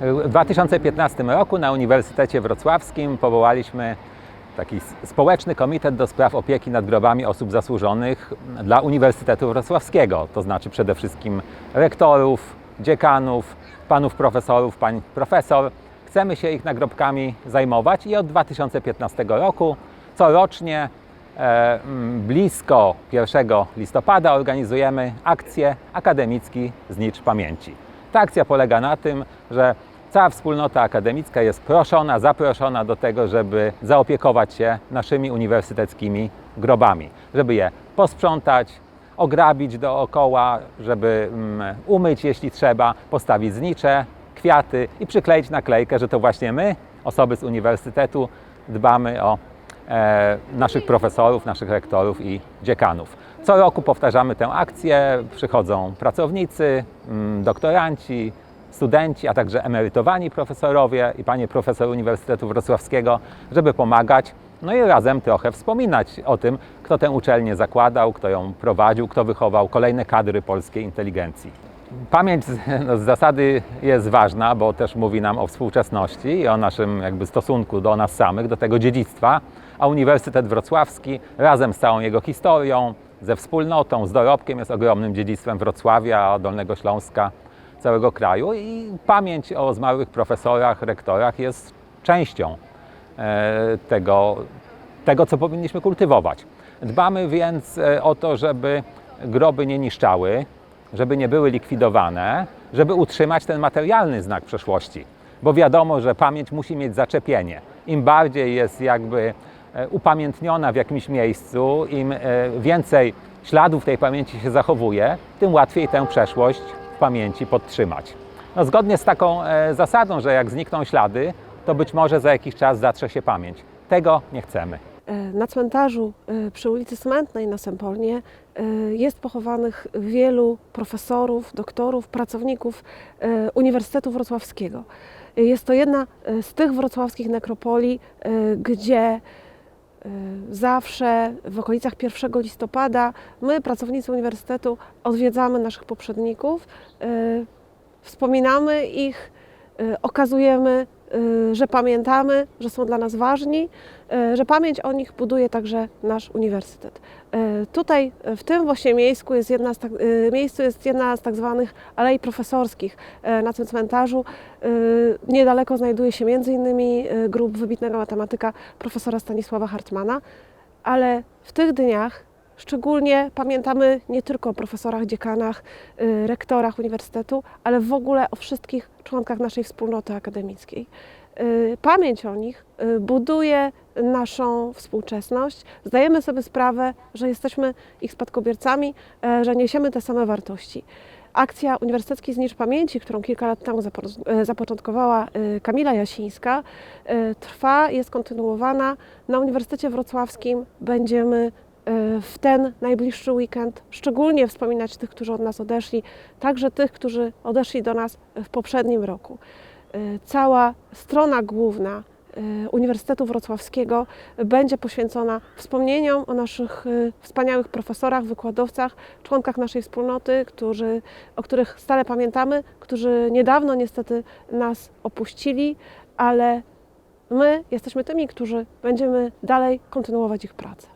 W 2015 roku na Uniwersytecie Wrocławskim powołaliśmy taki społeczny komitet do spraw opieki nad grobami osób zasłużonych dla Uniwersytetu Wrocławskiego, to znaczy przede wszystkim rektorów, dziekanów, panów profesorów, pań profesor. Chcemy się ich nagrobkami zajmować i od 2015 roku corocznie e, blisko 1 listopada organizujemy akcję Akademicki Znicz Pamięci. Ta akcja polega na tym, że cała wspólnota akademicka jest proszona, zaproszona do tego, żeby zaopiekować się naszymi uniwersyteckimi grobami, żeby je posprzątać, ograbić dookoła, żeby mm, umyć jeśli trzeba, postawić znicze, kwiaty i przykleić naklejkę, że to właśnie my, osoby z uniwersytetu, dbamy o naszych profesorów, naszych rektorów i dziekanów. Co roku powtarzamy tę akcję, przychodzą pracownicy, mm, doktoranci, studenci, a także emerytowani profesorowie i panie profesor Uniwersytetu Wrocławskiego, żeby pomagać, no i razem trochę wspominać o tym, kto tę uczelnię zakładał, kto ją prowadził, kto wychował kolejne kadry polskiej inteligencji. Pamięć z, no, zasady jest ważna, bo też mówi nam o współczesności i o naszym jakby stosunku do nas samych, do tego dziedzictwa, a Uniwersytet Wrocławski razem z całą jego historią, ze wspólnotą, z dorobkiem jest ogromnym dziedzictwem Wrocławia, Dolnego Śląska, całego kraju i pamięć o zmarłych profesorach, rektorach jest częścią e, tego, tego, co powinniśmy kultywować. Dbamy więc e, o to, żeby groby nie niszczały, żeby nie były likwidowane, żeby utrzymać ten materialny znak przeszłości. Bo wiadomo, że pamięć musi mieć zaczepienie. Im bardziej jest jakby upamiętniona w jakimś miejscu, im e, więcej śladów tej pamięci się zachowuje, tym łatwiej tę przeszłość w pamięci podtrzymać. No, zgodnie z taką e, zasadą, że jak znikną ślady, to być może za jakiś czas zatrze się pamięć. Tego nie chcemy. E, Na cmentarzu e, przy ulicy Cmentnej na Sempolnie e, jest pochowanych wielu profesorów, doktorów, pracowników e, Uniwersytetu Wrocławskiego. E, Jest to jedna e, z tych wrocławskich nekropolii, e, gdzie e, zawsze w okolicach 1 listopada my, pracownicy uniwersytetu, odwiedzamy naszych poprzedników, e, wspominamy ich, e, okazujemy, że pamiętamy, że są dla nas ważni, e, że pamięć o nich buduje także nasz uniwersytet. E, Tutaj, w tym właśnie miejscu jest jedna z tak, miejscu jest jedna z tak zwanych alei profesorskich na tym cmentarzu. Niedaleko znajduje się e, grób wybitnego matematyka profesora Stanisława Hartmana, ale w tych dniach Szczególnie pamiętamy nie tylko o profesorach, dziekanach, y, rektorach uniwersytetu, ale w ogóle o wszystkich członkach naszej wspólnoty akademickiej. Y, Pamięć o nich y, buduje naszą współczesność. Zdajemy sobie sprawę, że jesteśmy ich spadkobiercami, że niesiemy te same wartości. Akcja Uniwersytecki Znicz Pamięci, którą kilka lat temu zapo- zapoczątkowała Kamila Jasińska, trwa, jest kontynuowana. Na Uniwersytecie Wrocławskim będziemy w ten najbliższy weekend szczególnie wspominać tych, którzy od nas odeszli, także tych, którzy odeszli do nas w poprzednim roku. E, Cała strona główna e, Uniwersytetu Wrocławskiego będzie poświęcona wspomnieniom o naszych wspaniałych profesorach, wykładowcach, członkach naszej wspólnoty, którzy, o których stale pamiętamy, którzy niedawno niestety nas opuścili, ale my jesteśmy tymi, którzy będziemy dalej kontynuować ich pracę.